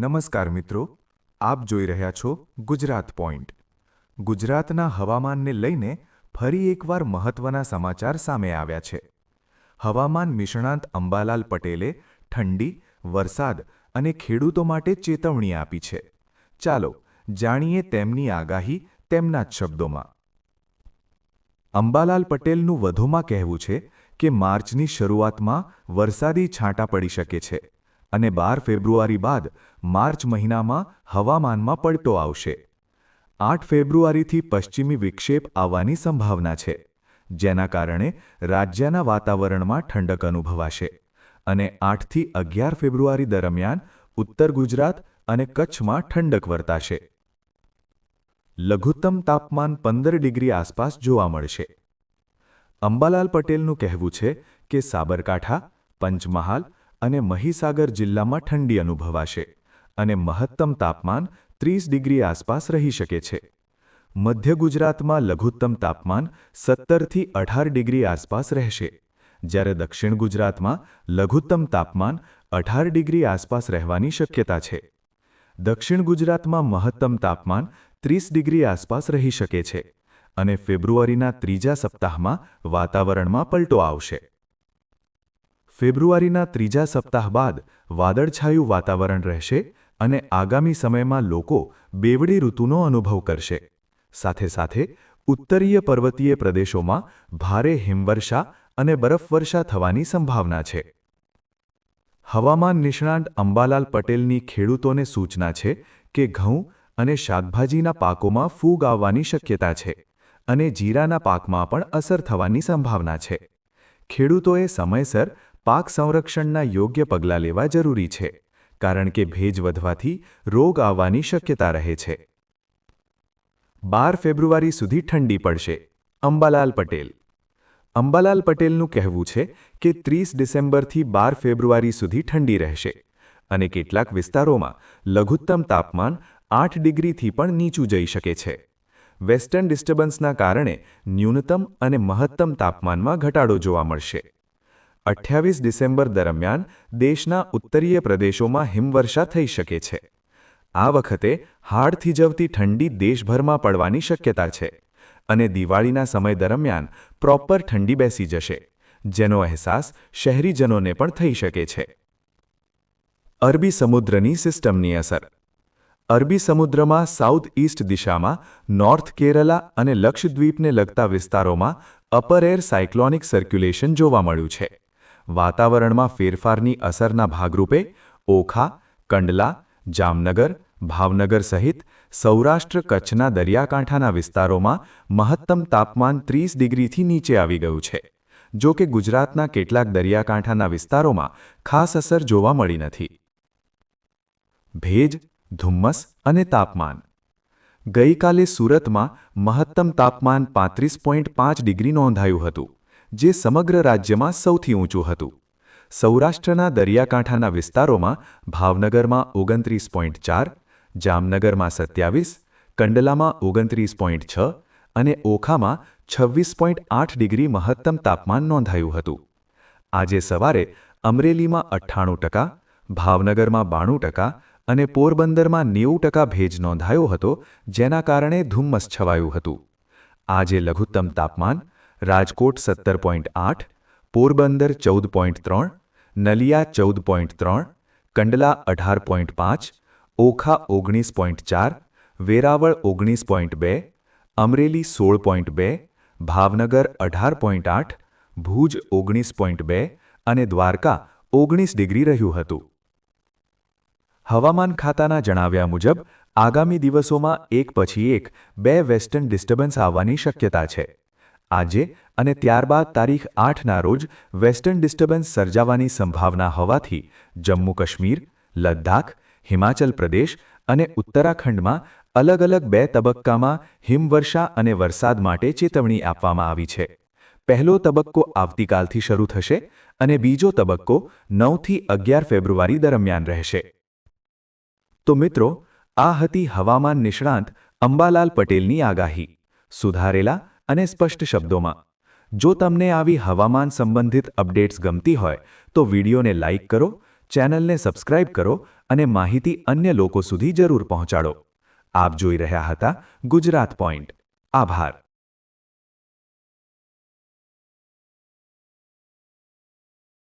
નમસ્કાર મિત્રો, આપ જોઈ રહ્યા છો ગુજરાત પોઈન્ટ. ગુજરાતના હવામાનને લઈને ફરી એકવાર મહત્વના સમાચાર સામે આવ્યા છે. હવામાન નિષ્ણાંત અંબાલાલ પટેલે ઠંડી, વરસાદ અને ખેડૂતો માટે ચેતવણી આપી છે. ચાલો જાણીએ તેમની આગાહી તેમના જ શબ્દોમાં. અંબાલાલ પટેલનું વધુમાં કહેવું છે કે, માર્ચની શરૂઆતમાં વરસાદી છાંટા પડી શકે છે. અને બાર ફેબ્રુઆરી બાદ માર્ચ મહિનામાં હવામાનમાં પલટો આવશે. આઠ ફેબ્રુઆરીથી પશ્ચિમી વિક્ષેપ આવવાની સંભાવના છે, જેના કારણે રાજ્યના વાતાવરણમાં ઠંડક અનુભવાશે અને આઠથી અગિયાર ફેબ્રુઆરી દરમિયાન ઉત્તર ગુજરાત અને કચ્છમાં ઠંડક વર્તાશે. લઘુત્તમ તાપમાન પંદર ડિગ્રી આસપાસ જોવા મળશે. અંબાલાલ પટેલનું કહેવું છે કે સાબરકાંઠા, પંચમહાલ અને મહીસાગર જિલ્લામાં ઠંડી અનુભવાશે અને મહત્તમ તાપમાન ત્રીસ ડિગ્રી આસપાસ રહી શકે છે. મધ્ય ગુજરાતમાં લઘુત્તમ તાપમાન સત્તરથી અઢાર ડિગ્રી આસપાસ રહેશે, જ્યારે દક્ષિણ ગુજરાતમાં લઘુત્તમ તાપમાન અઢાર ડિગ્રી આસપાસ રહેવાની શક્યતા છે. દક્ષિણ ગુજરાતમાં મહત્તમ તાપમાન ત્રીસ ડિગ્રી આસપાસ રહી શકે છે અને ફેબ્રુઆરીના ત્રીજા સપ્તાહમાં વાતાવરણમાં પલટો આવશે. ફેબ્રુઆરીના ત્રીજા સપ્તાહ બાદ વાદળછાયું વાતાવરણ રહેશે અને આગામી સમયમાં લોકો બેવડી ઋતુનો અનુભવ કરશે. સાથે સાથે, ઉત્તરીય પર્વતીય પ્રદેશોમાં ભારે હિમવર્ષા અને બરફવર્ષા થવાની સંભાવના છે. હવામાન નિષ્ણાંત અંબાલાલ પટેલની ખેડૂતોને સૂચના છે કે ઘઉં અને શાકભાજીના પાકોમાં ફૂગ આવવાની શક્યતા છે અને જીરાના પાકમાં પણ અસર થવાની સંભાવના છે. ખેડૂતોએ સમયસર પાક સંરક્ષણના યોગ્ય પગલાં લેવા જરૂરી છે, કારણ કે ભેજ વધવાથી રોગ આવવાની શક્યતા રહે છે. બાર ફેબ્રુઆરી સુધી ઠંડી પડશે. અંબાલાલ પટેલ. અંબાલાલ પટેલનું કહેવું છે કે ત્રીસ ડિસેમ્બરથી બાર ફેબ્રુઆરી સુધી ઠંડી રહેશે અને કેટલાક વિસ્તારોમાં લઘુત્તમ તાપમાન આઠ ડિગ્રીથી પણ નીચું જઈ શકે છે. વેસ્ટર્ન ડિસ્ટર્બન્સના કારણે ન્યૂનતમ અને મહત્તમ તાપમાનમાં ઘટાડો જોવા મળશે. અઠ્યાવીસ ડિસેમ્બર દરમિયાન દેશના ઉત્તરીય પ્રદેશોમાં હિમવર્ષા થઈ શકે છે. આ વખતે હાડ થીજવતી ઠંડી દેશભરમાં પડવાની શક્યતા છે અને દિવાળીના સમય દરમિયાન પ્રોપર ઠંડી બેસી જશે, જેનો અહેસાસ શહેરીજનોને પણ થઈ શકે છે. અરબી સમુદ્રની સિસ્ટમની અસર. અરબી સમુદ્રમાં સાઉથ ઇસ્ટ દિશામાં નોર્થ કેરલા અને લક્ષદ્વીપને લગતા વિસ્તારોમાં અપર એર સાયક્લોનિક સર્ક્યુલેશન જોવા મળ્યું છે. વાતાવરણમાં ફેરફારની અસરના ભાગરૂપે ઓખા, કંડલા, જામનગર, ભાવનગર સહિત સૌરાષ્ટ્ર કચ્છના દરિયાકાંઠાના વિસ્તારોમાં મહત્તમ તાપમાન ત્રીસ ડિગ્રીથી નીચે આવી ગયું છે, જો કે ગુજરાતના કેટલાક દરિયાકાંઠાના વિસ્તારોમાં ખાસ અસર જોવા મળી નથી. ભેજ, ધુમ્મસ અને તાપમાન. ગઈકાલે સુરતમાં મહત્તમ તાપમાન પાંત્રીસ પોઈન્ટ પાંચ ડિગ્રી નોંધાયું હતું. જે સમગ્ર રાજ્યમાં સૌથી ઊંચું હતું. સૌરાષ્ટ્રના દરિયાકાંઠાના વિસ્તારોમાં ભાવનગરમાં ઓગણત્રીસ પોઈન્ટ ચાર, જામનગરમાં સત્યાવીસ, કંડલામાં ઓગણત્રીસ પોઈન્ટ છ અને ઓખામાં છવ્વીસ પોઈન્ટ આઠ ડિગ્રી મહત્તમ તાપમાન નોંધાયું હતું. આજે સવારે અમરેલીમાં અઠ્ઠાણું ટકા, ભાવનગરમાં બાણું ટકા અને પોરબંદરમાં નેવું ટકા ભેજ નોંધાયો હતો, જેના કારણે ધુમ્મસ છવાયું હતું. આજે લઘુત્તમ તાપમાન રાજકોટ સત્તર પોઈન્ટ આઠ, પોરબંદર ચૌદ પોઈન્ટ ત્રણ, નલિયા ચૌદ પોઈન્ટ ત્રણ, કંડલા અઢાર પોઈન્ટ પાંચ, ઓખા ઓગણીસ પોઈન્ટ ચાર, વેરાવળ ઓગણીસ પોઈન્ટ બે, અમરેલી સોળ પોઈન્ટ બે, ભાવનગર અઢાર પોઈન્ટ આઠ, ભુજ ઓગણીસ પોઈન્ટ બે અને દ્વારકા ઓગણીસ ડિગ્રી રહ્યું હતું. હવામાન ખાતાના જણાવ્યા મુજબ, આગામી દિવસોમાં એક પછી એક બે વેસ્ટર્ન ડિસ્ટર્બન્સ આવવાની શક્યતા છે. આજે અને ત્યારબાદ તારીખ આઠના રોજ વેસ્ટર્ન ડિસ્ટર્બન્સ સર્જાવાની સંભાવના હોવાથી જમ્મુ કાશ્મીર, લદ્દાખ, હિમાચલ પ્રદેશ અને ઉત્તરાખંડમાં અલગ અલગ બે તબક્કામાં હિમવર્ષા અને વરસાદ માટે ચેતવણી આપવામાં આવી છે. પહેલો તબક્કો આવતીકાલથી શરૂ થશે અને બીજો તબક્કો નવથી અગિયાર ફેબ્રુઆરી દરમિયાન રહેશે. તો મિત્રો, આ હતી હવામાન નિષ્ણાંત અંબાલાલ પટેલની આગાહી. સુધારેલા અને સ્પષ્ટ શબ્દોમાં. જો તમને આવી હવામાન સંબંધિત અપડેટ્સ ગમતી હોય, તો વિડીયોને લાઇક કરો, ચેનલને સબસ્ક્રાઇબ કરો અને માહિતી અન્ય લોકો સુધી જરૂર પહોંચાડો. આપ જોઈ રહ્યા હતા ગુજરાત પોઈન્ટ. આભાર.